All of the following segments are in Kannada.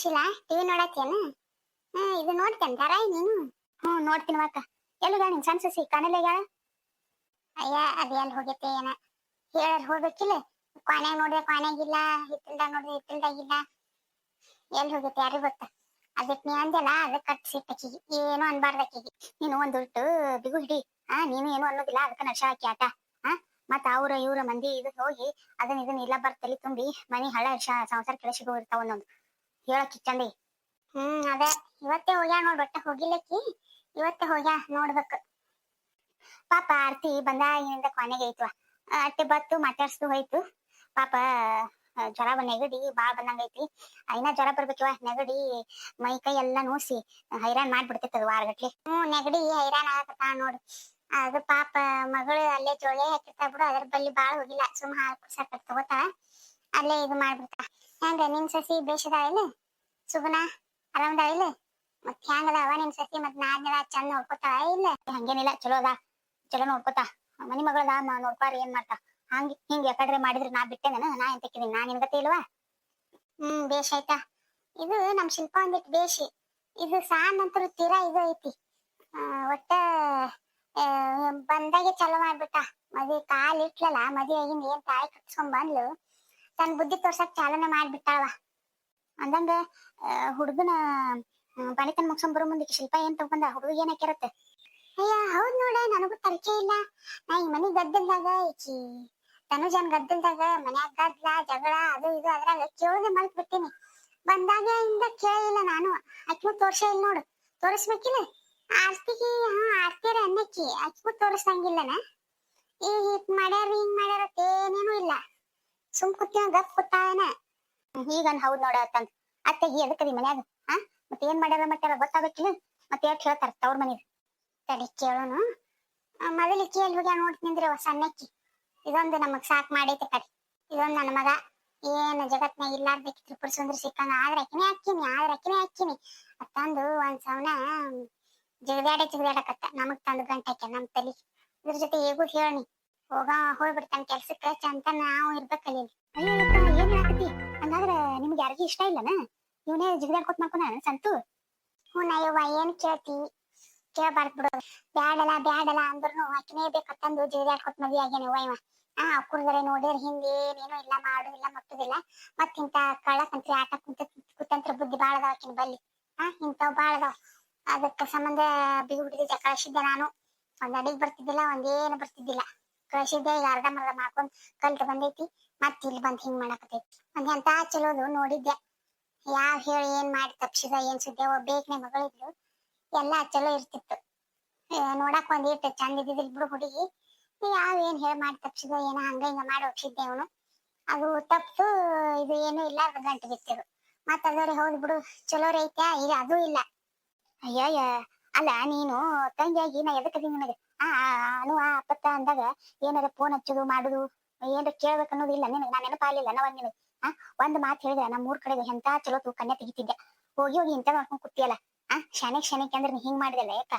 ಸುಶೀಲಾ ಟಿವಿ ನೋಡತ್ತೇನು ಹ್ಮ್, ಇದು ನೋಡ್ತೇನೆ ಧಾರಾಯಿ ನೀನು? ಹ್ಞೂ ನೋಡ್ತೀನಿ ಅಕ್ಕ ಎಲ್ಲಿಗ ನಿನ್ ಸಣ್ಣ ಸಸಿ ಕಾಣಲೆಗ ಅಯ್ಯ, ಅದು ಎಲ್ಲಿ ಹೋಗೈತೆ ಏನ? ಹೇಳರ್ ಹೋಗ್ಬೇಕಿಲ್ಲ. ಕೊನೆಗೆ ನೋಡಿದ್ರೆ ಕೊನೆಗಿಲ್ಲ ಹಿತ್ತಲ್ದಾಗ ನೋಡಿದ್ರೆ ಹಿತ್ತಲ್ದಾಗಿಲ್ಲ ಎಲ್ಲಿ ಹೋಗೈತೆ ಯಾರಿಗ್ ಗೊತ್ತ? ಅದಕ್ಕೆ ನೀ ಅಂದಲ್ಲ ಅದಕ್ಕೆ ಕಟ್ಸಿಟ್ಟಕಿಗೆ ಏನು ಅನ್ಬಾರ್ದು ಆಕಿಗೆ. ನೀನು ಒಂದ್ ಉಲ್ಟು ಬಿಗು ಹಿಡಿ. ಹಾ ನೀನು ಏನು ಅನ್ನೋದಿಲ್ಲ, ಅದಕ್ಕೆ ನಶ ಹಾಕಿ ಆಟ. ಆ, ಮತ್ತ ಅವ್ರ, ಇವ್ರ ಮಂದಿ ಇದು ಹೋಗಿ ಅದನ್ನ ಇದನ್ನ ಇಲ್ಲ ಬರ್ತಲಿ ತುಂಬಿ ಮನಿ ಹಳ ಸಂಸಾರ ಕೆಳಸಿಗೆ ಹೋಗಿರ್ತಾವ ಒಂದೊಂದು ಹೇಳಕ್ ಚಂದಿ ಹ್ಮ್, ಅದೇ. ಇವತ್ತೇ ಹೋಗ್ಯಾಳ ನೋಡ್, ಒಟ್ಟ ಹೋಗಿಲ್ಲಕ್ಕಿ. ಇವತ್ತೇ ಹೋಗ್ಯಾ ನೋಡ್ಬೇಕು. ಪಾಪ ಆರ್ತಿ ಬಂದಾಗಿನಿಂದ ಕೊನೆಗೆ ಐತ್ವ. ಅಟ್ಟೆ ಬತ್ತು, ಮಾತಾಡ್ಸ್ದು ಹೋಯ್ತು. ಪಾಪ ಜ್ವರ ನೆಗಡಿ, ಬಾಳ್ ಬಂದಂಗ ಐತಿ ಐನ ಜ್ವರ ಬರ್ಬೇಕಿವ. ನೆಗಡಿ, ಮೈ ಕೈ ಎಲ್ಲಾ ನೋಸಿ, ಹೈರಾಣ್ ಅದು ವಾರಗಟ್ಲೆ. ಹ್ಮ್ ನೆಗಡಿ ಹೈರಾಣ್ ಆಗತ್ತ ನೋಡು. ಅದು ಪಾಪ ಮಗಳು ಅಲ್ಲೇ ಜೋಳೆ ಹಾಕಿರ್ತಾ ಬಿಡು. ಅದ್ರ ಬಲ್ಲಿ ಬಾಳ ಹೋಗಿಲ್ಲ. ಸುಮ್ ಹಾಲು ಕುಡ್ಸಾಕ ತಗೋತಾಳ. ಅಲ್ಲೇ ಇದು ಮಾಡ್ಬಿಡ್ತಾ ಹೆಂಗ, ನಿನ್ ಸಸಿ ಬೇಷದ ಇಲ್ಲ ಸುಗುಣ ಆರಾಮದ ಇಲ್ಲ? ಮತ್ ಅವ ನಿನ್ ಸಸಿ? ಮತ್ ನಾದ್ನದ ಚಂದ ನೋಡ್ಕೊತಾ ಇಲ್ಲ? ಹಂಗೇನಿಲ್ಲ, ಚಲೋ ಅದ. ಚಲೋ ನೋಡ್ಕೊತಾ. ಮನಿ ಮಗಳದ ನೋಡ್ಕೊಾರ ಏನ್ ಮಾಡ್ತಾ? ಹಂಗ, ಹಿಂಗ ಯಾಕಡ್ರೆ ಮಾಡಿದ್ರೆ? ನಾ ಬಿಟ್ಟೆ ನಾನು, ನಾ ಎಂತ ಕೇಳಿನಿ? ನಾ ನಿನ್ಗತೆ ಇಲ್ವಾ? ಹ್ಮ್, ಬೇಷ್ ಆಯ್ತಾ. ಇದು ನಮ್ ಶಿಲ್ಪ ಒಂದಿಟ್ಟು ಬೇಷಿ. ಇದು ಸಾನ್ ನಂತರ ತೀರಾ ಇದು ಐತಿ. ಒಟ್ಟ ಬಂದಾಗೆ ಚಲೋ ಮಾಡ್ಬಿಟ್ಟ. ಮದಿ ಕಾಲ್ ಇಟ್ಲಲ್ಲ, ಮದಿ ಆಗಿನ ಏನ್ ತಾಯಿ ಕಟ್ಸ್ಕೊಂಡ್ ಬಂದ್ಲು. ತನ್ ಬುದ್ಧಿ ತೋರ್ಸಕ್ ಚಾಲನೆ ಮಾಡ್ಬಿಟ್ಟಾವ ಅಂದಂಗ ಹುಡುಗನ ಬಣಿತನ ಮುಗಿಸ್ಕೊಂಡ್ ಬರೋ ಮುಂದಕ್ಕೆ ಶಿಲ್ಪ ಏನ್ ತಗೊಂಡ ಹುಡುಗ ಏನ್ ಹಾಕಿರತ್ತೆ ಅಯ್ಯ, ಹೌದ್ ನೋಡ, ನನಗೂ ಪರಿಚಯ ಇಲ್ಲ. ನಾ ಈ ಮನಿ ಗದ್ದಲ್ದಾಗ ಈಕಿ ತನುಜನ್ ಗದ್ದಲ್ದಾಗ ಮನ್ಯಾಗ ಗದ್ಲ, ಜಗಳ, ಅದು ಇದು ಅದ್ರಾಗ ಕೇಳದೆ ಮಲ್ತ್ ಬಿಡ್ತೀನಿ ಬಂದಾಗ ಇಂದ ಕೇಳಿಲ್ಲ ನಾನು. ಅಕ್ಕಿಗೂ ತೋರ್ಸ ಇಲ್ಲ ನೋಡು. ತೋರಿಸ್ಬೇಕಿಲ್ಲ? ಆರ್ತಿಗೆ, ಹಾ, ಆರ್ತಿಯರ ಅನ್ನಕ್ಕಿ ಅಕ್ಕಿಗೂ ತೋರಿಸಂಗಿಲ್ಲನ ಈ ಹಿಟ್ ಮಾಡ್ಯಾರ ಹಿಂಗ್ ಮಾಡ್ಯಾರ ಏನೇನು ಇಲ್ಲ. ಸುಮ್ ಕುತ್ತಿನ ಗಪ್ ಕೂತಾನ ಈಗ ಹೌದ್ ನೋಡ ಅತ್ತೆ ಅತ್ತೆಗೆ ಎದಕ್ಕದಿ ಮನ್ಯಾಗ? ಹಾ ಮತ್ತೆ ಏನ್ ಮಾಡ್ಯಾರ ಮಾಡ್ಯಾರ ಗೊತ್ತಾಗಬೇಕಿಲ್ಲ ಮತ್ತೆ ಯಾಕೆ ಹೇಳ್ತಾರ ತವ್ರ ಮನೇಲಿ ತಡಿ ಕೇಳೋನು. ಮೊದಲಿಕ್ಕೆ ಎಲ್ಲಿ ಹೋಗ್ಯ ಹೊಸ ಸಣ್ಣಕ್ಕಿ. ಇದೊಂದು ನಮಗ್ ಸಾಕ್ ಮಾಡೈತೆ ಕಡೆ ಇದೊಂದು ನನ್ನ ಮಗ. ಏನ್ ಜಗತ್ನಾಗ ಇಲ್ಲಾರ್ದಕ್ಕೆ ತ್ರಿಪುರ ಸುಂದರ ಸಿಕ್ಕಂಗ. ಆದ್ರೆ ಅಕ್ಕಿನೇ ಹಾಕಿನಿ ಆದ್ರೆ ಅಕ್ಕಿನೇ ಹಾಕಿನಿ ತಂದು ಒಂದ್ ಸವನ ಜಗದ್ಯಾಡ ಜಿಗದಾಡಕತ್ತ ನಮಗ್ ತಂದು ಗಂಟಕ್ಕೆ ನಮ್ ತಲಿ. ಇದ್ರ ಜೊತೆ ಹೇಗೂ ಹೇಳಿ ಹೋಗ, ಹೋಗ್ಬಿಡ್ತಾನ ಕೆಲ್ಸಕ್ಕ. ಚಂತ ನಾವು ಇರ್ಬೇಕಲ್ಲಿ ಹಂಗಾದ್ರ ನಿಮ್ಗೆ ಯಾರಿಗೂ ಇಷ್ಟ ಇಲ್ಲನ? ಇವನೇ ಜಿಗಿದಾಡ್ಕೊತ ಮಾಡ್ಕೊನ ಸಂತು? ಹ್ಞೂ ಅಯ್ಯವ್ವ ಏನ್ ಕೇಳ್ತಿ? ಕೇಳಬಾರ್ದು ಬಿಡು. ಬ್ಯಾಡಲ್ಲ ಬ್ಯಾಡಲ್ಲ ಅಂದ್ರೂ ಆಕಿನೇ ಬೇಕತ್ತಂದು ಜಿಗಿದಾಡ್ಕೊತ ಮದ್ವೆ ಆಗ್ಯಾನ ಇವ. ಆ ಕುಡಿದ್ರೆ ನೋಡಿದ್ರ ಹಿಂದೆ ಏನೇನು ಇಲ್ಲ, ಮಾಡು ಇಲ್ಲ ಮತ್ತ ಮತ್ ಇಂತ ಕಳ್ಳಕಂತ್ರಿ ಆಟ ಕುಂತ ಕುತಂತ್ರ ಬುದ್ಧಿ ಬಾಳದ ಆಕಿನ ಬಲ್ಲಿ. ಆ, ಇಂಥವ್ ಬಾಳ ಅದಾವ. ಅದಕ್ಕ ಸಂಬಂಧ ಬಿಗಿ ಬಿಡಿದ ಕಳಿಸಿದ್ದೆ ನಾನು. ಒಂದ್ ಅಡಿಗೆ ಬರ್ತಿದ್ದಿಲ್ಲ, ಒಂದೇನು ಬರ್ತಿದ್ದಿಲ್ಲ. ಕಳಿಸಿದ್ದೆ, ಈಗ ಅರ್ಧ ಮರ್ಧ ಮಾಡ್ಕೊಂಡ್ ಕಲ್ತು ಬಂದೈತಿ. ಮತ್ ಇಲ್ಲಿ ಬಂದ್ ಹಿಂಗ್ ಮಾಡಕತೈತಿ ಒಂದ್ ಎಂತ ಚಲೋದು ನೋಡಿದ್ದೆ. ಯಾವ್ ಹೇಳಿ ಏನ್ ಮಾಡಿ ತಪ್ಸಿದ ಏನ್ ಸುದ್ದಿ ಒಬ್ಬೇಕ್ನೆ ಮಗಳಿದ್ಲು ಎಲ್ಲಾ ಚಲೋ ಇರ್ತಿತ್ತು. ನೋಡಕ್ ಒಂದ್ ಇಟ್ಟು ಚಂದ ಇದ್ದಿದ್ದಿಲ್ ಬಿಡು ಹುಡುಗಿ. ಯಾವ ಏನ್ ಹೇಳಿ ಮಾಡಿ ತಪ್ಸಿದ ಏನ ಹಂಗ ಹಿಂಗ ಮಾಡಿ ಒಪ್ಸಿದ್ದೆ ಅವನು. ಅದು ತಪ್ಪು ಇದು ಏನು ಇಲ್ಲ ಗಂಟು ಬಿತ್ತಿರು ಮತ್ತ ಅದ್ರ ಹೌದು ಬಿಡು ಚಲೋ ರೈತ ಈಗ ಅದು ಇಲ್ಲ. ಅಯ್ಯ ಅಲ್ಲ ನೀನು ತಂಗಿಯಾಗಿ ನಾ ಎದಕ್ಕದಿ ನಿನಗೆ? ಆ ಆ, ಅನು ಆ ಅಪ್ಪತ್ತ ಅಂದಾಗ ಏನಾರ ಫೋನ್ ಹಚ್ಚುದು ಮಾಡುದು? ಏನಾರ ಕೇಳ್ಬೇಕು ಅನ್ನೋದಿಲ್ಲ ನಿನಗೆ, ನಾನು ನೆನಪಾಲಿಲ್ಲ ನಾ ಒಂದಿನ ಆ, ಒಂದ್ ಮಾತು ಹೇಳಿದ್ರೆ ನಮ್ಮ ಮೂರ್ ಕಡೆ ಎಂತ ಚಲೋ ತೂ ಕನ್ಯಾ ತೆಗಿತಿದ್ದೆ. ಹೋಗಿ ಹೋಗಿ ಇಂತ ನೋಡ್ಕೊಂಡ್ ಕುತ್ತಿಯಲ್ಲ ಆ ಶಾನೆಕ್ ಶಾನೆಕ್ ಅಂದ್ರೆ ನೀ ಹಿಂಗ್ ಮಾಡಿದಲ್ಲ ಯಾಕ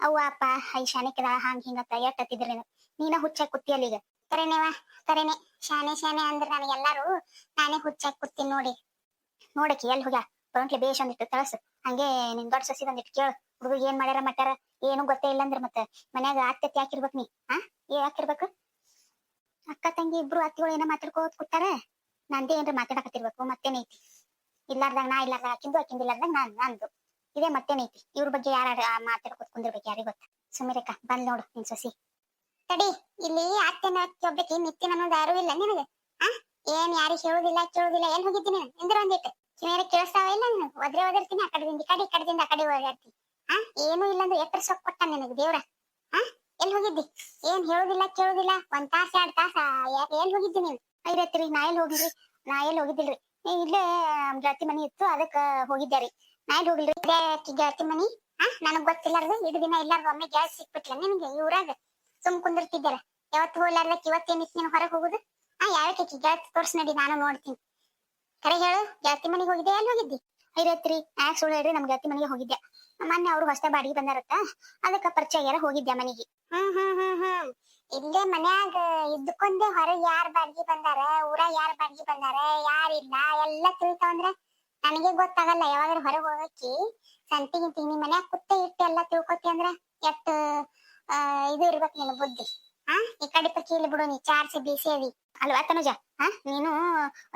ಅವ್ವ, ಅಪ್ಪ, ಐ ಶಾನೆಕ್ಕಿದ ಹಂಗ್, ಹಿಂಗ ಎಟ್ಟತ್ತಿದ್ರಿ ನೀನು. ನೀನ ಹುಚ್ಚಾಕ್ ಕುತ್ತಿಯಲ್ಲ ಈಗ? ಕರೆನೇವ ಕರೆನೆ. ಶಾನೆ ಶಾನೆ ಅಂದ್ರೆ ನನಗೆ ಎಲ್ಲಾರು ನಾನೇ ಹುಚ್ಚಾಕ್ ಕುತ್ತೀನಿ ನೋಡಿ. ನೋಡಕಿ ಎಲ್ಲಿ ಹೋಗ್ಯ? ಬರೋಂಟ್ಲೆ ಬೇಷ್ ಒಂದಿಟ್ಟು ತಳಸು. ಹಂಗೆ ನಿನ್ ದೊಡ್ಡ ಸಸಿ ಒಂದಿಟ್ಟು ಕೇಳು. ಹುಡುಗ ಏನ್ ಮಾಡ್ಯಾರ ಮಟ್ಟಾರ ಏನು ಗೊತ್ತೇ ಇಲ್ಲ ಅಂದ್ರೆ ಮತ್ತೆ ಮನ್ಯಾಗ ಆತ್ಯತೆ ಯಾಕಿರ್ಬೇಕು ನೀ. ಆ, ಏ ಅಕ್ಕ ತಂಗಿ ಇಬ್ರು ಅತ್ತಿಗಳು ಏನೋ ಮಾತಾಡ್ಕೋತ ಕೂತಾರ. ನಂದೇ ಏನ್ರ ಮಾತಾಡಕತ್ತಿರ್ಬೇಕು, ಮತ್ತೇನೈತಿ? ಇಲ್ಲಾರ್ದಾಗ ನಾ ಇಲ್ಲಾರ್ದಾಗ ಅಕ್ಕಿಂದು ಇಲ್ಲಾರ್ದಾಗ ನಾನ್, ನಂದು. ಇದೇ ಮತ್ತೇನೈತಿ? ಇವ್ರ ಬಗ್ಗೆ ಯಾರ ಮಾತಾಡ್ಕೋತ ಕುಂದಿರ್ಬೇಕು ಯಾರಿಗೆ ಗೊತ್ತ? ಸುಮಿರೇಕ ಬಂದ್ ನೋಡು ನಿನ್ ಸೊಸಿ. ತಡಿ, ಇಲ್ಲಿ ಅತ್ತೆನ ಒಬ್ಬಕಿ ನಿತ್ಯ ಅನ್ನೋದು ಯಾರು ಇಲ್ಲ ನಿನಗೆ. ಆ? ಏನ್ ಯಾರಿಗ್ ಹೇಳುದಿಲ್ಲ, ಕೇಳುದಿಲ್ಲ, ಏನ್ ಹೋಗಿದ್ದೀನಿ ಇಂದ್ರ ಒಂದಿಟ್ಟು ಕಿವಿಯಾರ ಕೇಳಿಸ್ತಾವ ಇಲ್ಲ ನೀನು? ಒದ್ರೆ ಒದರ್ತೀನಿ, ಆ ಕಡೆದಿಂದ, ಈ ಕಡೆ, ಈ ಕಡೆದಿಂದ, ಆ ಕಡೆ ಓಡಾಡ್ತೀನಿ ಆ? ಏನೂ ಇಲ್ಲ ಅಂದ್ರೆ ಎತ್ತರ ಸೊಕ್ಕ ಕೊಟ್ಟ ನಿನಗೆ ದೇವ್ರ. ಆ? ಎಲ್ಲಿ ಹೋಗಿದ್ದಿ? ಏನ್ ಹೇಳುದಿಲ್ಲ, ಕೇಳುದಿಲ್ಲ. ಒಂದ್ ತಾಸ, ಎರಡ್ ತಾಸ. ಎಲ್ಲಿ ಹೋಗಿದ್ದಿ ನೀವು ಐರತ್ರಿ ನಾ ಎಲ್ಲಿ ಹೋಗಿದ್ರಿ? ನಾ ಎಲ್ಲಿ ಹೋಗಿದ್ದಿಲ್ರಿ? ಇಲ್ಲೇ ಗೆಳತಿ ಮನಿ ಇತ್ತು, ಅದಕ್ಕ ಹೋಗಿದ್ದೆ ರೀ. ನಾ ಎಲ್ಲಿ ಹೋಗಿಲ್ರಿ? ಗೆಳತಿ ಮನಿ? ಆ, ನನಗ್ ಗೊತ್ತಿಲ್ಲಾರ್ದ. ಇಡೀ ದಿನ ಇಲ್ಲಾರ್ದು ಒಮ್ಮೆ ಗ್ಯಾಸ್ ಸಿಕ್ಬಿಟ್ಲ ನಿಮ್ಗೆ ಊರಾಗ. ಸುಮ್ ಕುಂದಿರ್ತಿದ್ದಾರ. ಯಾವತ್ತು ಹೋಗ್ಲಾರ್ದಕ್ಕೆ ಇವತ್ತೇನಿತ್ತು ನೀನು ಹೊರಗೆ ಹೋಗುದು? ಆ ಯಾವಕ್ಕೆ ಗೆಳತಿ ತೋರ್ಸ್ ನಡಿ, ನಾನು ನೋಡ್ತೀನಿ. ಕರೆ ಹೇಳು, ಗೆಳತಿ ಮನೆಗೆ ಹೋಗಿದ್ದೆ, ಎಲ್ಲಿ ಹೋಗಿದ್ದಿ? ಐರತ್ರಿ ಯಾಕೆ ಸುಳ್ಳು ಹೇಳ್ರಿ ನಮ್ ಗೆಳತಿ ಮನೆಗೆ ಹೋಗಿದ್ದೆ. ಮೊನ್ನೆ ಅವ್ರು ಹೊಸ ಬಾಡಿಗೆ ಬಂದಾರತ್ತ, ಅದಕ್ಕ ಪರಿಚಯ ಹೋಗಿದ್ದೆ ಮನೆಗೆ. ಇಲ್ಲೇ ಮನ್ಯಾಗ ಇದ್ಕೊಂಡೆ ಹೊರಗ್ ಯಾರ್ ಬಾಡ್ಗಿ ಬಂದಾರ, ಊರಾಗ ಯಾರ್ ಬಾಡ್ಗಿ ಬಂದಾರ ಯಾರಿಲ್ಲ ಎಲ್ಲ ತಿಳ್ತಾವಂದ್ರ ನನಗೆ ಗೊತ್ತಾಗಲ್ಲ. ಯಾವಾಗ್ರ ಹೊರಗ್ ಹೋಗಕ್ಕಿ ಸಂತಿಗಿಂತ ನಿಮ್ ಮನ್ಯಾಗ ಕುತ್ತ ಇಟ್ಟು ಎಲ್ಲ ತಿಳ್ಕೊತಿ ಅಂದ್ರ ಎಷ್ಟ್ ಇದು ಇರ್ಬೇಕು ನಿನ್ ಬುದ್ಧಿ. ಆ, ಈ ಕಡೆ ಪಕ್ಕಿ ಇಲ್ಲಿ ಬಿಡು, ನೀ ಚಾರ್ಸಿ ಬೀಸಿ ಅದಿ. ಅಲ್ವಾ ತನುಜ? ಹಾ ನೀನು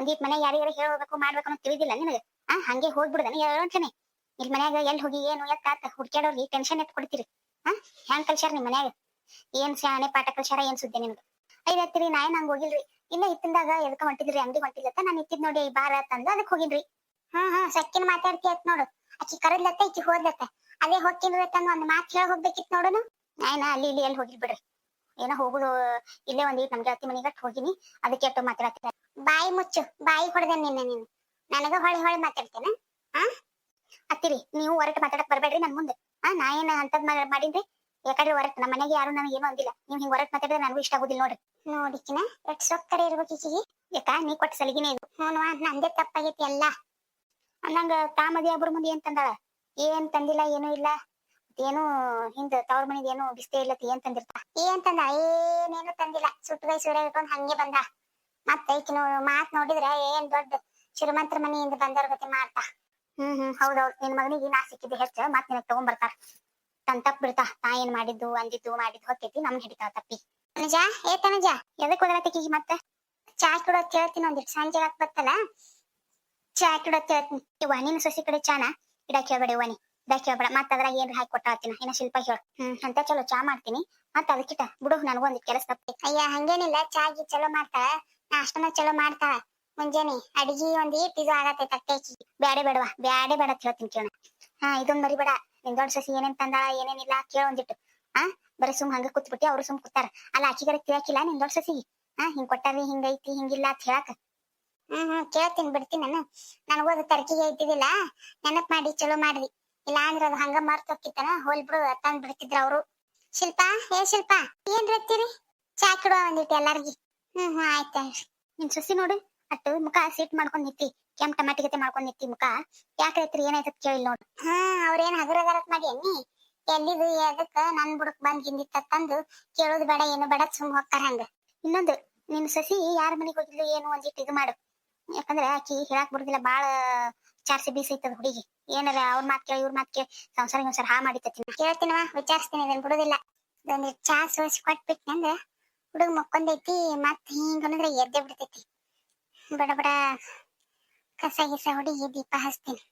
ಒಂದೀಟ್ ಮನೆ ಯಾರಿಗಾರ ಹೇಳ್ಬೇಕು, ಮಾಡ್ಬೇಕು ಅನ್ನೋ ತಿಳಿದಿಲ್ಲ ನಿನಗೆ. ಹಾ ಹಂಗೆ ಹೋಗ್ಬಿಡ್ದಾನೆ ಹೇಳಂತಾನೆ. ಇಲ್ಲಿ ಮನ್ಯಾಗ ಎಲ್ಲಿ ಹೋಗಿ, ಏನು, ಎತ್ತಾತ, ಹುಡ್ಕ್ಯಾಡೋರ್ಗೆ ಟೆನ್ಷನ್ ಎತ್ ಕೊಡ್ತೀರಿ ಹಾ ಹೆಂಗ್ ಕಲ್ಸ್ಯಾರ ನಿಮ್ ಮನ್ಯಾಗ? ಏನ್ ಶಾಣೆ ಪಾಠ ಕಲ್ಸಾರ ಏನ್ ಸುದ್ದಿ ನಿಮ್ಗೆ ಐದ್ ಹತ್ತಿರಿ ನಾಯಿ ನಂಗೆ ಹೋಗಿಲ್ರಿ? ಇಲ್ಲ ಇತ್ತಿಂದಾಗ ಎದಕ್ಕ ಹೊಂಟಿದ್ರಿ, ಅಂಗಡಿ ಹೊಂಟಿಲ್ಲತ್ತ ನಾನು ಇತ್ತಿದ್ ನೋಡಿ ಈ ಬಾರ ತಂದು ಅದಕ್ಕೆ ಹೋಗಿನ್ರಿ. ಹಾ ಹಾ ಸಕ್ಕಿನ ಮಾತಾಡ್ತಿ ಆತ್ ನೋಡು. ಆಕಿ ಕರದ್ಲತ್ತ ಈಕಿ ಹೋದ್ಲತ್ತ. ಅದೇ ಹೋಗ್ತೀನಿ ತಂದು ಒಂದ್ ಮಾತ್ ಹೇಳ ಹೋಗ್ಬೇಕಿತ್ ನೋಡು ನಾಯ್ನ ಅಲ್ಲಿ ಇಲ್ಲಿ ಎಲ್ಲಿ ಹೋಗಿಲ್ ಬಿಡ್ರಿ. ಏನೋ ಹೋಗುದು, ಇಲ್ಲೇ ಒಂದ್ ನಮ್ ಗೆಳತಿ ಮನೆಗಟ್ ಹೋಗಿನಿ. ಅದಕ್ಕೆ ಅಟ್ಟು ಮಾತಾಡತ್ತ. ಬಾಯಿ ಮುಚ್ಚು, ಬಾಯಿ ಹೊಡೆದೆ ನಿನ್ನೆ ನೀನು. ನನಗ ಹೊಳೆ ಹೊಳೆ ಮಾತಾಡ್ತೇನೆ. ಆ? ಅತ್ತಿರಿ, ನೀವು ಹೊರಟ ಮಾತಾಡಕ್ ಬರ್ಬೇಡ್ರಿ ನನ್ ಮುಂದೆ. ಆ, ನಾ ಏನ್ ಅಂತದ್ ಮಾಡಿದ್ರಿ ಯಾಕಂದ್ರೆ ಹೊರಟ್ ನಮ್ಮ ಮನೆಗೆ ಯಾರು ನನಗೆ ಏನು ಅಂದಿಲ್ಲ. ನೀವು ಹಿಂಗ್ ಹೊರಟ್ ಮಾತಾಡಿದ್ರೆ ನನಗೂ ಇಷ್ಟ ಆಗುದಿಲ್ಲ ನೋಡ್ರಿ. ನೋಡಿಕಿನ ಎಷ್ಟು ಸೊಕ್ಕರೆ ಇರ್ಬೇಕು ಈಕಿಗೆ? ಯಾಕ? ನೀ ಕೊಟ್ಟ ಸಲಿಗಿನೇ ಇದು. ಹ್ಞೂ ನಂದೇ ತಪ್ಪಾಗೈತಿ ಎಲ್ಲ. ಅನ್ನಂಗ ತಾಮದಿ ಒಬ್ರ ಮುಂದೆ ಏನ್ ತಂದಾಳ? ಏನ್ ತಂದಿಲ್ಲ ಏನೂ ಇಲ್ಲ. ಏನು ಹಿಂದ ತವ್ರ ಮನಿ ಏನು ಬಿಸ್ತೇ ಇಲ್ಲ ಏನ್ ತಂದಿರ್ತ? ಏನ್ ತಂದ? ಏನೇನು ತಂದಿಲ್ಲ. ಸುಟ್ಟಗೈ ಸೂರ್ಯ ಇಟ್ಕೊಂಡ್ ಹಂಗೆ ಬಂದ. ಮತ್ತೆ ಈಕಿನ ಮಾತ್ ನೋಡಿದ್ರೆ ಏನ್ ದೊಡ್ಡ ಶ್ರೀಮಂತರ ಮನೆಯಿಂದ ಬಂದವ್ರ ಗತಿ ಮಾಡ್ತಾ. ಹ್ಮ್ ಹ್ಮ್ ಹೌದೌದು ನಿನ್ ಮಗನಿಗೆ ನಾ ಸಿಕ್ಕಿದ್ದೆ ಹೆಚ್ಚ ಮತ್ ನಿನಗ್ ತಗೊಂಡ್ಬರ್ತಾರ ತನ್ ತಪ್ಪ ಬಿಡ್ತಾ ತಾ ಏನ್ ಮಾಡಿದ್ದು, ಅಂದಿದ್ದು, ಮಾಡಿದ್ದು ಹೊಕ್ಕೈತಿ ನಮ್ಗೆ ಹಿಡಿತಾವ ತಪ್ಪಿ. ತನುಜ, ಏ ತನುಜ, ಎದಕ್ ಹೋದ್ರತಿಗೆ ಮತ್ತೆ? ಚಾ ಕುಡೋದ್ ಕೇಳ್ತೀನಿ ಒಂದಿಟ್ಟು ಸಂಜೆ ಹಾಕ್ ಬತ್ತಲ್ಲ? ಚಾ ಕುಡೋದ್ ಕೇಳ್ತೀನಿ. ಇವ ನಿನ್ನ ಸೊಸಿ ಕಡೆ ಚಾನ? ಇಡಕ್ ಕೇಳ್ಬೇಡಿ ಇವನಿ ಇಡಕ್ ಹೇಳ್ಬೇಡ ಮತ್ತ ಅದ್ರಾಗ ಏನ್ ಹಾಕಿ ಕೊಟ್ಟಾಳ್ತೀನಿ ಇನ್ನ ಶಿಲ್ಪ ಹೇಳ. ಹ್ಮ್, ಅಂತ ಚಲೋ ಚಾ ಮಾಡ್ತೀನಿ. ಮತ್ತ ಅದಕ್ಕಿಟ ಬಿಡು ನನಗೊಂದ್ ಕೆಲಸ ತಪ್ಪಿ. ಅಯ್ಯ, ಹಂಗೇನಿಲ್ಲ. ಚಾಗಿ ಚಲೋ ಮಾಡ್ತಾಳ ನಾಷ್ಟನ ಚಲೋ ಮಾಡ್ತಾಳ ಮುಂಜಾನೆ ಅಡಿಗೆ ಒಂದ್ ಈಟ್ ಇದು ಆಗತ್ತೆ ತಟ್ಟೆ ಬ್ಯಾಡೆ ಬೇಡವಾ ಬ್ಯಾಡೆ ಬೇಡ ಕೇಳ್ತೀನಿ ಕೇಳ ಹಾ, ಇದೊಂದ್ ಮರಿಬೇಡ. ನಿನ್ ದೊಡ್ಡ ಸಸಿ ಏನೇನ್ ತಂದಾಳ ಏನೇನಿಲ್ಲ ಕೇಳ ಒಂದಿಟ್ಟು. ಆ? ಬರೀ ಸುಮ್ ಹಂಗ ಕೂತ್ಬಿಟ್ಟಿ ಅವ್ರು ಸುಮ್ ಕೂತಾರ. ಅಲ್ಲ ಆಚಿಗರ ಕೇಳಾಕಿಲ್ಲ ನಿನ್ ಸಸಿ ಹಾ ಹಿಂಗ್ ಕೊಟ್ಟಾರಿ ಹಿಂಗೈತಿ ಹಿಂಗಿಲ್ಲ ಅಂತ ಹೇಳಾಕ. ಹ್ಮ್ ಹ್ಮ್, ಕೇಳ್ತೀನಿ ಬಿಡ್ತೀನಿ ನಾನು. ನನಗೂ ಅದು ತರ್ಕಿಗೆ ಐತಿದಿಲ್ಲ ನೆನಪ್ ಮಾಡಿ, ಚಲೋ ಮಾಡ್ರಿ. ಇಲ್ಲ ಅಂದ್ರ ಅದು ಹಂಗ ಮರ್ತ ಹೋಗ್ತಿತ್ತನ ಹೋಲ್ ಬಿಡು ತಂದ್ ಬಿಡ್ತಿದ್ರ ಅವ್ರು. ಶಿಲ್ಪಾ, ಏ ಶಿಲ್ಪಾ, ಏನ್ ರತ್ತೀರಿ? ಚಾ ಕಿಡುವ ಒಂದಿಟ್ಟು ಎಲ್ಲಾರ್ಗಿ. ಹ್ಮ್ ಹ್ಮ್, ಆಯ್ತಾ ನಿನ್ ಸಸಿ ನೋಡು, ಅಟ್ಟು ಮುಖ ಸೀಟ್ ಮಾಡ್ಕೊಂಡ್ ನಿತ್ತಿ ಕೆಂಪ್ ಟಮಾಟಿ ಗತೆ ಮಾಡ್ಕೊಂಡ್ ನಿತ್ತಿ ಮುಖ. ಯಾಕೆ ಐತ್ರಿ ಏನಾಯ್ತದ ಕೇಳಿ ನೋಡು. ಹಾ, ಅವ್ರೇನ್ ಹಗರಗರತ್ ಮಾಡಿ ಅನ್ನಿ ಎಲ್ಲಿದು ಎದಕ್ಕ ನನ್ ಬುಡಕ್ ಬಂದ್ ಗಿಂದಿತ್ತ ತಂದು ಕೇಳೋದು ಬೇಡ, ಏನು ಬೇಡ ಸುಮ್ ಹೋಗ್ತಾರ ಹಂಗ. ಇನ್ನೊಂದು, ನಿನ್ ಸಸಿ ಯಾರ ಮನೆಗೆ ಹೋಗಿದ್ಲು, ಏನು ಒಂದಿಟ್ಟು ಇದು ಮಾಡು. ಯಾಕಂದ್ರೆ ಆಕಿ ಹೇಳಾಕ್ ಬಿಡುದಿಲ್ಲ ಬಾಳ ಚಾರ್ಸಿ ಬೀಸ ಐತದ ಹುಡುಗಿ. ಏನಾರ ಅವ್ರ ಮಾತ್ ಕೇಳಿ, ಇವ್ರ ಮಾತ್ ಕೇಳಿ. ಸಂಸಾರ ಸಂಸಾರ ಹಾ ಮಾಡಿತತಿ ಕೇಳ್ತೀನವ ವಿಚಾರಿಸ್ತೀನಿ, ಇದನ್ ಬಿಡುದಿಲ್ಲ. ಇದೊಂದು ಚಾ ಸೋಸಿ ಕೊಟ್ಬಿಟ್ನಂದ್ರ ಹುಡುಗ ಮಕ್ಕೊಂದೈತಿ ಮತ್ ಹಿಂಗ ಅಂದ್ರೆ ಎದ್ದೆ ಬಿಡ್ತೈತಿ. ಬಡ ಬಡ. ಕಸ ಗಿಸ ಹುಡುಗಿ ದೀಪ ಹಚ್ತೀನಿ.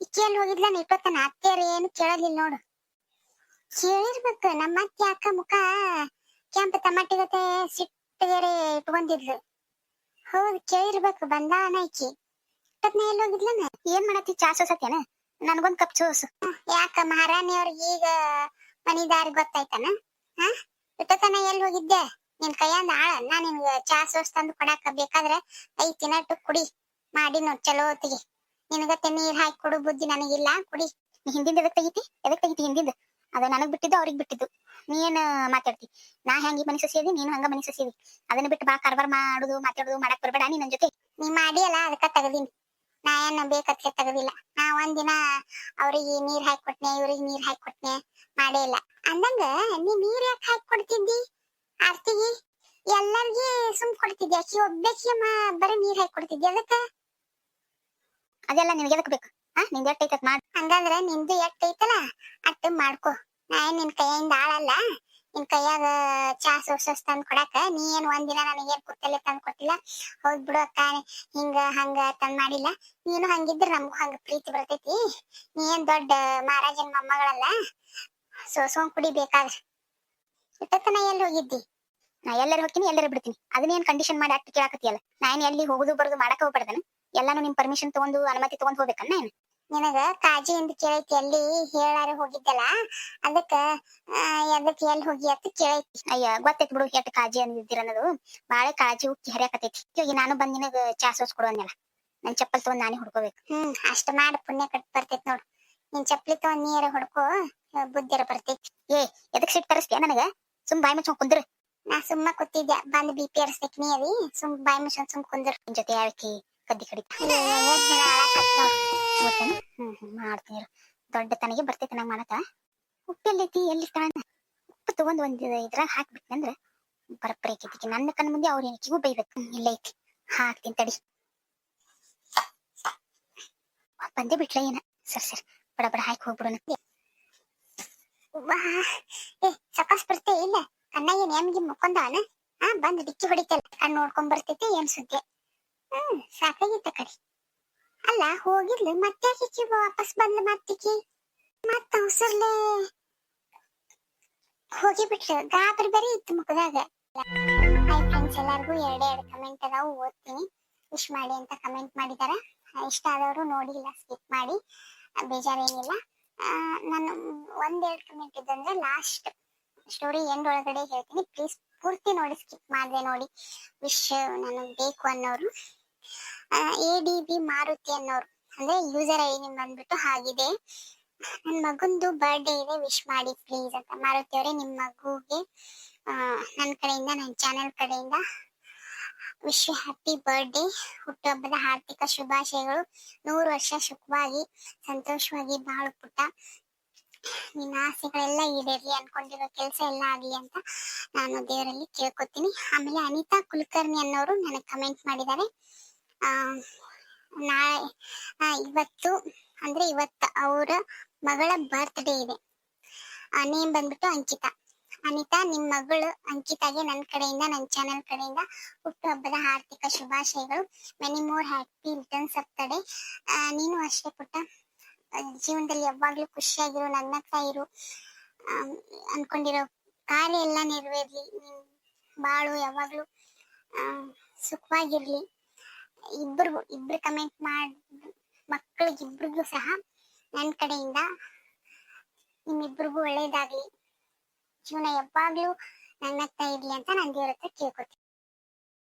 ಈಕಿ ಹೋಗಿದ್ಲ ಹೋಗಿದ್ಲ ಇಟ್ಟೊತ್ತನ ಅತ್ತೆಯರು ಏನು ಕೇಳಲಿಲ್ಲ ನೋಡು. ಕೇಳಿರ್ಬೇಕು, ನಮ್ಮ ಅತ್ತೆ ಅಕ್ಕ ಮುಖ ಕೆಂಪು ಟಮಾಟಿ ಗತೆ ಸಿಟ್ಟಿಗೆರೆ ಇಟ್ಕೊಂಡಿದ್ಲು ಹೌದು, ಕೇಳಿರ್ಬೇಕು, ಬಂದಾನ ಈಕಿ. ಇಪ್ಪತ್ತನೇ ಎಲ್ಲಿ ಹೋಗಿದ್ಲನ? ಏನ್ ಮಾಡತ್ತಿ ಚಾ ಸೋಸತ್ತೇನ? ನನ್ಗೊಂದ್ ಕಪ್ ಚೂಸು ಯಾಕ ಮಹಾರಾಣಿ ಅವ್ರಿಗೆ ಈಗ ಮನಿ ದಾರಿ ಗೊತ್ತಾಯ್ತನ? ಹಾ? ಇಟ್ಟತನ ಎಲ್ಲಿ ಹೋಗಿದ್ದೆ? ನಿನ್ ಕೈಯಂದ ಆಳ. ನಾ ನಿನ್ಗ ಚಾ ಸೋಸ್ ತಂದು ಕೊಡಾಕ ಬೇಕಾದ್ರೆ ಐದ್ ತಿನ್ನಟ್ಟು ಕುಡಿ. ಮಾಡಿ ನೋಡ್ ಚಲೋ ಹೊತ್ತಿಗೆ. ನಿನಗತ್ತೆ ನೀರ್ ಹಾಕಿ ಕೊಡು, ಬುದ್ಧಿ ನನಗಿಲ್ಲ. ಕುಡಿ. ನೀ ಹಿಂದಿಂದ ಎದಕ್ ತೆಗಿತಿ? ಎದಕ್ ತೆಗಿತಿ ಹಿಂದಿಂದ? ಅದ ನನಗ್ ಬಿಟ್ಟಿದ್ದು, ಅವ್ರಿಗೆ ಬಿಟ್ಟಿದ್ದು. ನೀ ಏನ್ ಮಾತಾಡ್ತಿ? ನಾ ಹೆಂಗಿ ಮನಿ ಸೊಸಿಯದಿ ನೀನು ಹಂಗ ಮನಿ ಸೊಸಿಯದಿ ಅದನ್ನ ಬಿಟ್ಟು ಬಾ ಕಾರ್ಬಾರ್ ಮಾಡುದು, ಮಾತಾಡುದು, ಮಾಡಕ್ ಬರ್ಬೇಡ ನನ್ ಜೊತೆ. ನೀ ಮಾಡಿಯಲ್ಲ, ಅದಕ್ಕ ತಗದೀನಿ. ನಾ ಏನ್ ಬೇಕತ್ಲೆ ತೆಗದಿಲ್ಲ. ನಾ ಒಂದಿನ ಅವ್ರಿಗೆ ನೀರ್ ಹಾಕಿ ಕೊಟ್ನೆ, ಇವ್ರಿಗೆ ನೀರ್ ಹಾಕಿ ಕೊಟ್ನೆ ಮಾಡೇ ಇಲ್ಲ. ಅಂದಂಗ ನೀ ನೀರ್ ಯಾಕೆ ಹಾಕಿ ಕೊಡ್ತಿದ್ದಿ? ಆರ್ತಿಗಿ? ಎಲ್ಲರಿಗೂ ಸುಮ್ ಕೊಡ್ತಿದ್ದೆ ಅಕ್ಕಿ ಒಬ್ಬಾಕಿ ಬರೀ ನೀರ್ ಹಾಕಿ ಕೊಡ್ತಿದ್ದೆ ಅದಕ್ಕ? ಅದೆಲ್ಲ ನಿನ್ಗೆ ಎದಕ್ ಬೇಕು? ಹಾ ನಿಂದ ಎಟ್ ಐತತ್ ಮಾಡ್. ಹಂಗಂದ್ರ ನಿಂದು ಎಷ್ಟ ಐತಲ್ಲ ಅಟ್ಟು ಮಾಡ್ಕೊ. ನಾ ಏನ್ ನಿನ್ ಕೈಯಿಂದ ಆಳಲ್ಲ ನಿನ್ ಕೈಯಾಗ ಚಾ ಸೋಸಸ್ ತಂದ್ ಕೊಡಾಕ ನೀ ಏನ್ ಒಂದಿನ ನನಗೆ ಕುತ್ತಲೆ ತಂದ್ ಕೊಟ್ಟಿಲ್ಲ? ಹೌದ್ ಬಿಡು ಅಕ್ಕ ಹಿಂಗ ಹಂಗ ತಂದ್ ಮಾಡಿಲ್ಲ. ನೀನು ಹಂಗಿದ್ರ ನಮಗೂ ಹಂಗ ಪ್ರೀತಿ ಬರ್ತೈತಿ. ನೀ ಏನ್ ದೊಡ್ಡ ಮಹಾರಾಜನ್ ಮೊಮ್ಮಗಳಲ್ಲ ಸೋಸೋನ್ ಕುಡಿ ಬೇಕಾದ್ರೆ. ಇಟ್ಟತನ ಎಲ್ಲಿ ಹೋಗಿದ್ದಿ? ನಾ ಎಲ್ಲರೂ ಹೋಗ್ತೀನಿ ಎಲ್ಲರೂ ಬಿಡ್ತೀನಿ. ಅದನ್ನೇನ್ ಕಂಡೀಷನ್ ಮಾಡಿ ಅಟ್ಟು ಕೇಳಾಕತಿಯಲ್ಲ ನಾ ಏನ್ ಎಲ್ಲಿ ಹೋಗುದು ಬರುದು ಮಾಡಕ್ ಹೋಗ್ಬಾರ್ದನ? ಎಲ್ಲಾನು ನಿಮ್ ಪರ್ಮಿಷನ್ ತಗೊಂಡು ಅನುಮತಿ ತಗೊಂಡ್ ಹೋಗ್ಬೇಕನ್ನ ಏನ್? ಕಾಜಿ ಎಂದು ಕೇಳೈತಿ ಎಲ್ಲಿ ಹೇಳಾರ ಹೋಗಿದ್ದಲ್ಲ ಅದಕ್ಕ ಎದಕ್ ಎಲ್ಲಿ ಹೋಗಿ ಅಂತ ಕೇಳೈತಿ. ಅಯ್ಯ ಗೊತ್ತೈತಿ ಬಿಡು ಎಷ್ಟ್ ಕಾಜಿ ಅಂದಿದ್ದೀರ ಅನ್ನೋದು. ಬಾಳೆ ಕಾಳಜಿ ಉಕ್ಕಿ ಹರಿಯಾಕತೈತಿ ನಾನು ಬಂದ್ ನಿನಗ ಚಾ ಸೋಸ್ ಕೊಡುವನ್ನೆಲ್ಲ ನನ್ ಚಪ್ಪಲ್ ತಗೊಂಡ್ ನಾನೇ ಹುಡ್ಕೋಬೇಕು. ಹ್ಮ್ ಅಷ್ಟ ಮಾಡ ಪುಣ್ಯ ಕಟ್ ಬರ್ತೈತಿ ನೋಡು. ನಿನ್ ಚಪ್ಪಲಿ ತಗೊಂಡ್ ನೀರ ಹುಡ್ಕೋ ಬುದ್ಧಿರ ಬರ್ತೈತಿ. ಏ ಎದಕ್ ಸಿಟ್ ತರಿಸ್ತೀಯ ನನಗ? ಸುಮ್ ಬಾಯಿ ಮುಚ್ಚ ಕುಂದ್ರ. ನಾ ಸುಮ್ಮ ಕೂತಿದ್ದೆ ಬಂದ್ ಬಿ ಪಿ ಏರ್ಸಕ್ ನೀ ಅದಿ ಸುಮ್ ಬಾಯಿ ಮುಚ್ಚ ಸುಮ್ ಕುಂದ್ರ. ನಿನ್ ಜೊತೆ ಯಾವಕಿ ಕದ್ದಿ ಕಡಿ. ಹ್ಮ್ ಹ್ಮ್ ಮಾಡ್ತೀನಿ. ದೊಡ್ಡ ತನಗೆ ಬರ್ತೈತಿ ನಂಗ್ ಮಾಡಕ. ಉಪ್ಪು ಎಲ್ಲೈತಿ? ಎಲ್ಲಿ ಸ್ಥಾನ ಉಪ್ಪು ತಗೊಂಡ್ ಒಂದ್ ಇದ್ರಾಗ ಹಾಕ್ಬಿಟ್ನಂದ್ರ ಬರಪ್ಪರಿ ಆಕೈತಿ ನನ್ನ ಕಣ್ ಮುಂದೆ ಅವ್ರ ಏನಕ್ಕಿಗೂ ಬೈಬೇಕು ಇಲ್ಲ ಇಲ್ಲೈತಿ ಹಾಕ್ತೀನಿ ತಡಿ. ಬಂದೇ ಬಿಟ್ಲ ಏನ? ಸರಿ ಸರಿ. ಬಡ ಬಡ ಹಾಕಿ ಹೋಗ್ಬಿಡೋಣ. ಏ ಸಕಾಸ್ ಬರ್ತೇ? ಇಲ್ಲ. ಕಣ್ಣ ಏನ್ ಎಮ್ಗೆ ಮುಕ್ಕೊಂಡವನ ಹಾ ಬಂದ್ ಡಿಕ್ಕಿ ಹೊಡಿತಲ್ಲ ಕಣ್ಣು ನೋಡ್ಕೊಂಡ್ ಬರ್ತೈತಿ ಏನ್ ಸುದ್ದಿ? ಹ್ಮ್, ಸಾಕಾಗಿತ್ತ ಕಡೆ ಅಲ್ಲ, ಹೋಗಿದ್ಲು, ಮತ್ತೆ ಹಿಕ್ಕಿ ವಾಪಸ್ ಬಂದ್ಲು ಮತ್ತಿಕ್ಕಿ ಮತ್ತ ಅವಸರ್ಲೆ ಹೋಗಿ ಬಿಟ್ಲು ಗಾಬರಿ ಬೇರೆ ಇತ್ತು ಮುಖದಾಗ. ಹಾಯ್ ಫ್ರೆಂಡ್ಸ್ ಎಲ್ಲರಿಗೂ ಎರಡೇ ಎರಡು ಕಮೆಂಟ್ ಅದಾವು, ಓದ್ತೀನಿ. ವಿಶ್ ಮಾಡಿ ಅಂತ ಕಮೆಂಟ್ ಮಾಡಿದಾರೆ. ಇಷ್ಟ ಆದವರು ನೋಡಿಲ್ಲ ಸ್ಕಿಪ್ ಮಾಡಿ. ಬೇಜಾರೇನಿಲ್ಲ. ನಾನು ಒಂದೆರಡು ಕಮೆಂಟ್ ಇದ್ದಂದ್ರೆ ಲಾಸ್ಟ್ ಸ್ಟೋರಿ ಎಂಡ್ ಒಳಗಡೆ ಹೇಳ್ತೀನಿ. ಪ್ಲೀಸ್ ಪೂರ್ತಿ ನೋಡಿ ಸ್ಕಿಪ್ ಮಾಡಿದೆ ನೋಡಿ. ವಿಶ್ ನನಗೆ ಬೇಕು ಅನ್ನೋರು. ಎ ಡಿ ಬಿ ಮಾರುತಿ ಅನ್ನೋರು. ಅಂದ್ರೆ ಯೂಸರ್ ಐ ನಿಮ್ ಬಂದ್ಬಿಟ್ಟು ಹಾಗಿದೆ. ನನ್ನ ಮಗಂದು ಬರ್ಡೇ ಇದೆ ವಿಶ್ ಮಾಡಿ ಪ್ಲೀಸ್ ಅಂತ. ಮಾರುತಿ ಅವರೇ ನಿಮ್ಮ ಮಗುಗೆ ನನ್ನ ಕಡೆಯಿಂದ ನನ್ನ ಚಾನೆಲ್ ಕಡೆಯಿಂದ ವಿಶ್ ಹ್ಯಾಪಿ ಬರ್ಡೇ ಹುಟ್ಟುಹಬ್ಬದ ಹಾರ್ದಿಕ ಶುಭಾಶಯಗಳು. ನೂರು ವರ್ಷ ಸುಖವಾಗಿ, ಸಂತೋಷವಾಗಿ ಬಾಳು ಪುಟ್ಟ. ನಿನ್ನ ಆಸೆಗಳೆಲ್ಲ ಈಡೇರ್ಲಿ, ಅನ್ಕೊಂಡಿರೋ ಕೆಲಸ ಎಲ್ಲ ಆಗ್ಲಿ ಅಂತ ನಾನು ದೇವರಲ್ಲಿ ಕೇಳ್ಕೊತೀನಿ. ಆಮೇಲೆ ಅನಿತಾ ಕುಲಕರ್ಣಿ ಅನ್ನೋರು ನನಗೆ ಕಮೆಂಟ್ ಮಾಡಿದ್ದಾರೆ. ನಾಳೆ ಇವತ್ತು ಅಂದ್ರೆ ಇವತ್ತು ಅವರ ಮಗಳ ಬರ್ತ್ಡೇ ಇದೆ. ನೇಮ್ ಬಂದ್ಬಿಟ್ಟು ಅಂಕಿತಾ. ಅನಿತಾ ನಿಮ್ ಮಗಳು ಅಂಕಿತಾಗೆ ನನ್ನ ಕಡೆಯಿಂದ ನನ್ನ ಚಾನೆಲ್ ಕಡೆಯಿಂದ ಹುಟ್ಟುಹಬ್ಬದ ಆರ್ಥಿಕ ಶುಭಾಶಯಗಳು. ಮೆನಿ ಮೋರ್ ಹ್ಯಾಪಿ ರಿಟರ್ನ್ಸ್ ಆಗ್ತಡೆ ನೀನು ಅಷ್ಟೇ ಪುಟ್ಟ. ಜೀವನದಲ್ಲಿ ಯಾವಾಗ್ಲೂ ಖುಷಿಯಾಗಿರು ನನ್ನತ್ತ ಇರು. ಆಮ್, ಅನ್ಕೊಂಡಿರೋ ಕಾರ್ಯ ಎಲ್ಲ ನೆರವೇರ್ಲಿ. ಬಾಳು ಯಾವಾಗ್ಲೂ ಸುಖವಾಗಿರ್ಲಿ. ಇಬ್ರಿಗೂ ಇಬ್ರು ಕಮೆಂಟ್ ಮಾಡ್ ಮಕ್ಕಳಿಗಿಬ್ರಿಗೂ ಸಹ ನನ್ನ ಕಡೆಯಿಂದ ನಿಮ್ಮಿಬ್ರಿಗೂ ಒಳ್ಳೇದಾಗ್ಲಿ. ಜೀವನ ಯಾವಾಗ್ಲೂ ನನ್ನತ್ತ ಇರ್ಲಿ ಅಂತ ನಾನು ದೇವ್ರ ಹತ್ರ ಕೇಳ್ಕೊತೀನಿ.